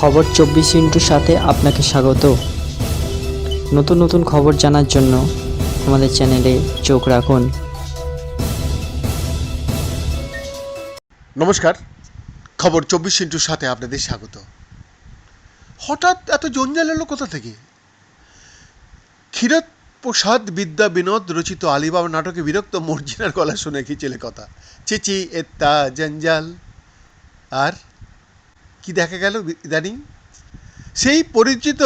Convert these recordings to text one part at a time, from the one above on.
খবর চব্বিশ ইন্টুর সাথে আপনাকে স্বাগত। নতুন নতুন খবর জানার জন্য আমাদের চ্যানেলে চোখ রাখুন। নমস্কার। খবর চব্বিশ ইন্টুর সাথে আপনাদের স্বাগত। হঠাৎ এত জঞ্জাল এলো কোথা থেকে? ক্ষীরত প্রসাদ বিদ্যা বিনোদ রচিত আলিবাবা নাটকে বিরক্ত মর্জিনার গলা শুনে কি ছেলে কথা। চিচি, এত্তা, জঞ্জাল। আর কি দেখা গেল ইদানিং? সেই পরিচিত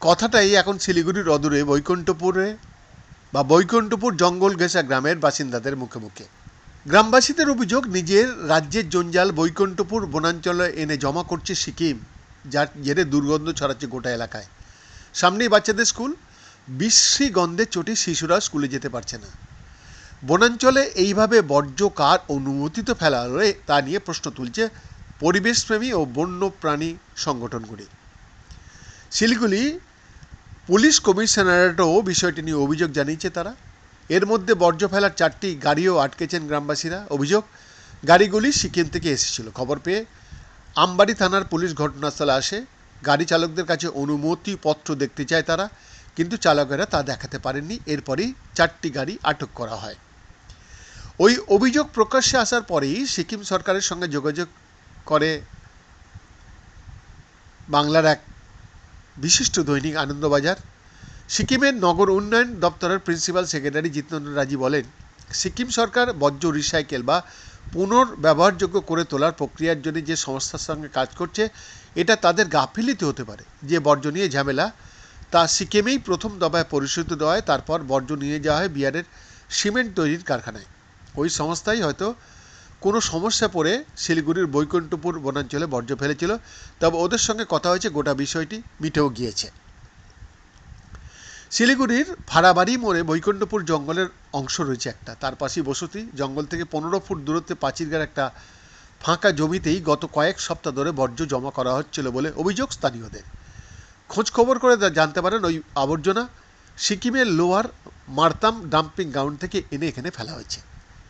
কথাটাই এখন শিলিগুড়ির অদূরে, বৈকুণ্ঠপুরে বা বৈকুণ্ঠপুর জঙ্গল ঘেঁষা গ্রামের বাসিন্দাদের মুখে মুখে। গ্রামবাসীদের অভিযোগ, নিজের রাজ্যের জঞ্জাল বৈকুণ্ঠপুর বনাঞ্চলে এনে জমা করছে সিকিম, যার জেরে দুর্গন্ধ ছড়াচ্ছে গোটা এলাকায়। সামনেই বাচ্চাদের স্কুল, বিশ্রী গন্ধে চটি শিশুরা স্কুলে যেতে পারছে না। বনাঞ্চলে এইভাবে বর্জ্য কার অনুমোদিত ফেলা হলে তা নিয়ে প্রশ্ন তুলছে পরিবেশপ্রেমী ও বন্য প্রাণী সংগঠনগুলি। শিলিগুড়ি পুলিশ কমিশনারেটও বিষয়টি নিয়ে অভিযোগ জানিয়েছে তারা। এর মধ্যে বর্জ্য ফেলার চারটি গাড়িও আটকেছেন গ্রামবাসীরা। অভিযোগ, গাড়িগুলি সিকিম থেকে এসেছিল। খবর পেয়ে আমবাড়ি থানার পুলিশ ঘটনাস্থলে আসে। গাড়ি চালকদের কাছে অনুমতিপত্র দেখতে চায় তারা, কিন্তু চালকেরা তা দেখাতে পারেননি। এরপরেই চারটি গাড়ি আটক করা হয়। ওই অভিযোগ প্রকাশ্যে আসার পরেই সিকিম সরকারের সঙ্গে যোগাযোগ করে বাংলার এক বিশিষ্ট দৈনিক আনন্দবাজার। সিকিমের নগর উন্নয়ন দপ্তরের প্রিন্সিপাল সেক্রেটারি জিতেন্দ্র রাজি বলেন, সিকিম সরকার বর্জ্য রিসাইকেল বা পুনর্ব্যবহারযোগ্য করে তোলার প্রক্রিয়ার জন্য যে সংস্থার সঙ্গে কাজ করছে, এটা তাদের গাফিলিতে হতে পারে। যে বর্জ্য নিয়ে ঝামেলা, তা সিকিমেই প্রথম দফায় পরিশোধিত দেওয়া হয়, তারপর বর্জ্য নিয়ে যাওয়া হয় বিহারের সিমেন্ট তৈরির কারখানায়। ওই সংস্থাই হয়তো কোনো সমস্যা পড়ে শিলিগুড়ির বৈকুণ্ঠপুর বনাঞ্চলে বর্জ্য ফেলেছিল, তবে ওদের সঙ্গে কথা হয়েছে, গোটা বিষয়টি মিটেও গিয়েছে। শিলিগুড়ির ভাড়াবাড়ি মোড়ে বৈকুণ্ঠপুর জঙ্গলের অংশ রয়েছে একটা। তার পাশেই বসতি, জঙ্গল থেকে পনেরো ফুট দূরত্বে পাচিরগার একটা ফাঁকা জমিতেই গত কয়েক সপ্তাহ ধরে বর্জ্য জমা করা হচ্ছিল বলে অভিযোগ স্থানীয়দের। খোঁজ খবর করে জানতে পারেন ওই আবর্জনা সিকিমের লোয়ার মারতাম ডাম্পিং গ্রাউন্ড থেকে এনে এখানে ফেলা হয়েছে।